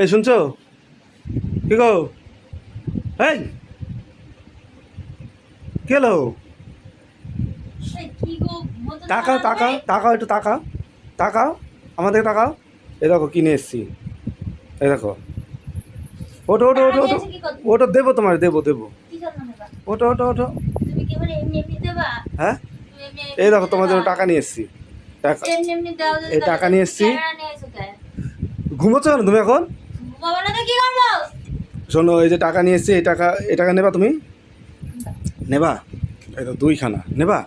এই শুনছো? কি গো এই! কি মতো তাকাও তাকাও তাকাও একটু তাকাও। তাকাও আমাদের তাকাও। এই দেখো কিনে এসছি। এই দেখো। ওটো ওটো ওটো ওটো ওটো দেবো তোমার দেবো দেবো। ওটো ওটো ওটো হ্যাঁ? এই দেখো তোমার জন্য টাকা নিয়ে এসছি। টাকা এই টাকা নিয়ে এসছি। ঘুমোচ্ছ কেন তুমি এখন? শোনো এই যে টাকা নিয়ে এসছি এই টাকা এই টাকা নেবা তুমি? নেবা? এই তো দুইখানা। নেবা?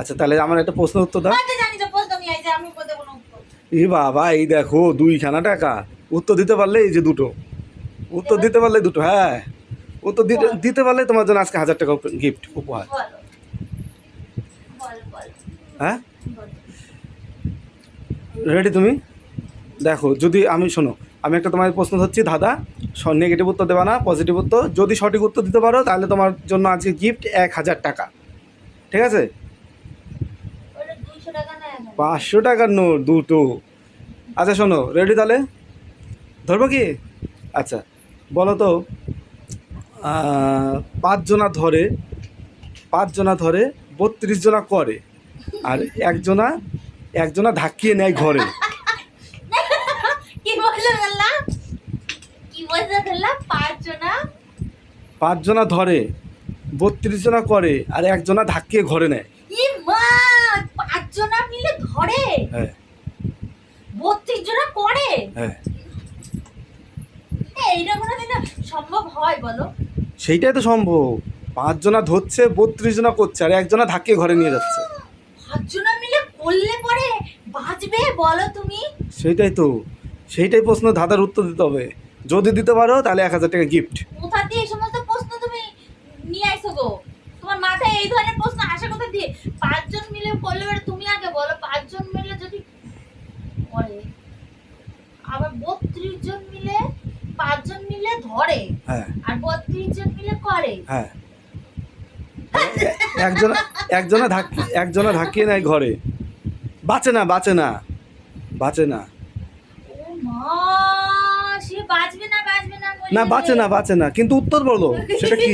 আচ্ছা তাহলে আমার একটা প্রশ্ন উত্তর দাও। এই বাবা এই দেখো দুইখানা টাকা। উত্তর দিতে পারলে এই যে দুটো। উত্তর দিতে পারলে দুটো হ্যাঁ। উত্তর দিতে দিতে পারলে তোমার জন্য আজকে হাজার টাকা গিফট উপহার। হ্যাঁ? রেডি তুমি? দেখো যদি আমি শোনো আমি একটা তোমার প্রশ্ন হচ্ছি দাদা নেগেটিভ উত্তর দেবা না পজিটিভ উত্তর? যদি সঠিক উত্তর দিতে পারো, তাহলে তোমার জন্য আজকে গিফট এক হাজার টাকা। ঠিক আছে? পাঁচশো টাকার নোট দুটো। আচ্ছা শোনো রেডি তাহলে? ধরবো কি? আচ্ছা বলো তো পাঁচজনা ধরে পাঁচজনা ধরে বত্রিশ জনা করে, আর একজনা একজনা ধাক্কিয়ে নেয় ঘরে কি বললে বললা কি বলছে বললা পাঁচ জনা ধরে বত্রিশ জনা করে আর একজনা ধাক্কিয়ে ঘরে নেয়। পাঁচ জনা মিলে ধরে? হ্যাঁ। বত্রিশ জনা করে? হ্যাঁ। সম্ভব হয় বলো? সেইটাই তো সম্ভব। পাঁচজনা ধরছে বত্রিশ জনা করছে আর একজনা ধাক্কিয়ে ঘরে নিয়ে যাচ্ছে। পাঁচ জনা মিলে করলে পরে বাঁচবে বলো তুমি? সেইটাই তো। সেইটাই প্রশ্ন দাদার উত্তর দিতে হবে। যদি দিতে পারো তাহলে এক হাজার টাকা গিফট কোথা দিয়ে এই সমস্ত প্রশ্ন তুমি নিয়ে আইছো গো? তোমার মাথায় এই ধরনের প্রশ্ন আসে কোথা দিয়ে পাঁচজন মিলে করলে পরে তুমি আগে বলো পাঁচজন মিলে যদি করে আবার বত্রিশ জন মিলে পাঁচজন মিলে ধরে হ্যাঁ। আর বত্রিশ জন মিলে করে। হ্যাঁ। একজনা একজনা একজনা ধাক্কিয়ে নেয় ঘরে। বাঁচে না বাঁচে না বাঁচে না। ও মা। বাঁচবে না বাঁচবে না বলে না বাঁচে না বাঁচে না কিন্তু উত্তর বলো সেটা কি?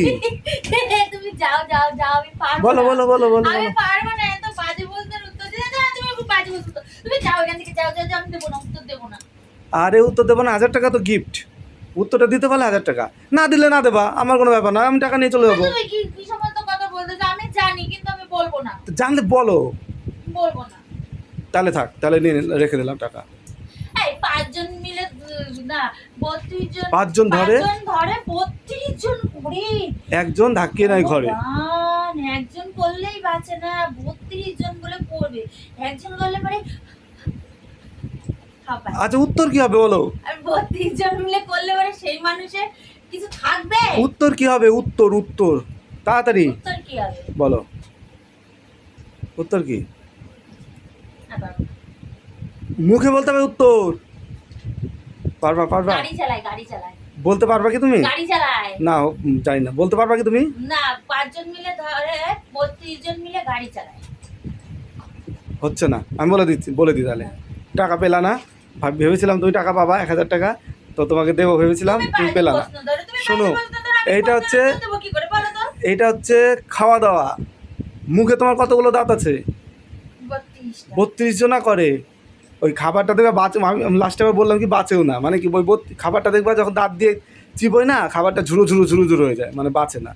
তুমি যাও যাও যাও আমি পারব বলো বলো বলো বলো আমি পারব না এত বাজে প্রশ্নের উত্তর দিতে না তুমি খুব বাজে উত্তর। তুমি যাও এখান থেকে যাও যাও আমি দেবো না উত্তর দেবো না। আরে উত্তর দেবো না হাজার টাকা তো গিফট উত্তরটা দিতে পারলে হাজার টাকা। না দিলে না দেবা আমার কোনো ব্যাপার না আমি টাকা নিয়ে চলে যাব। বলতেছো? আমি জানি কিন্তু আমি বলব না। জানলে বলো। বলব না। তাহলে থাক তাহলে নিয়ে রেখে দিলাম টাকা এই পাঁচজন মিলে উম, না বত্রিশ জন পাঁচজন ধরে? ধরে বত্রিশ জন করে একজন ধাক্কিয়ে নেয় ঘরে। একজন করলেই বাঁচে না বত্রিশ জন বলে করবে একজন করলে পরে আচ্ছা উত্তর কি হবে বলো? বত্রিশ জন মিলে করলে পরে সেই মানুষের কিছু থাকবে? উত্তর কি হবে? উত্তর উত্তর। তাড়াতাড়ি। উত্তর কি হবে? বলো। উত্তর কি? মুখে বলতে হবে উত্তর। পারবা পারবা? গাড়ি চালায় গাড়ি চালায় বলতে পারবা কি তুমি? গাড়ি চালায় না জানি না। বলতে পারবা কি তুমি? না পাঁচজন মিলে ধরে জন মিলে গাড়ি চালায় হচ্ছে না। আমি বলে দিচ্ছি বলে দিই তাহলে। টাকা পেলা না। ভেবেছিলাম তুমি টাকা পাবা এক হাজার টাকা। তো তোমাকে দেবো ভেবেছিলাম তুমি পেলা না। শোনো, এইটা হচ্ছে- এইটা হচ্ছে খাওয়া দাওয়া। মুখে তোমার কতগুলো দাঁত আছে? বত্রিশ জনা করে। ওই খাবারটা দেখবে বাঁচে, আমি লাস্টে আবার বললাম কি বাঁচেও না মানে কি ওই খাবারটা দেখবা যখন দাঁত দিয়ে চিবোই না, খাবারটা ঝুরো ঝুরো ঝুরো ঝুরো হয়ে যায় মানে বাঁচে না।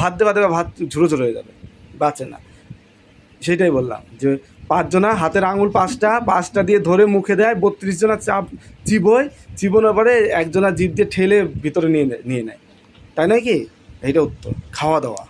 ভাত দেবা দেবা ভাত ঝুরো ঝুরো হয়ে যাবে, বাঁচে না। সেটাই বললাম, যে পাঁচজনা, হাতের আঙুল পাঁচটা পাঁচটা দিয়ে ধরে মুখে দেয়, বত্রিশ জনা চাপ চিবোয়, চিবোনোর পরে একজনা জিভ দিয়ে ঠেলে ভিতরে নিয়ে, নেয় নিয়ে। তাই নয় কি? এইটা উত্তর, খাওয়া দাওয়া।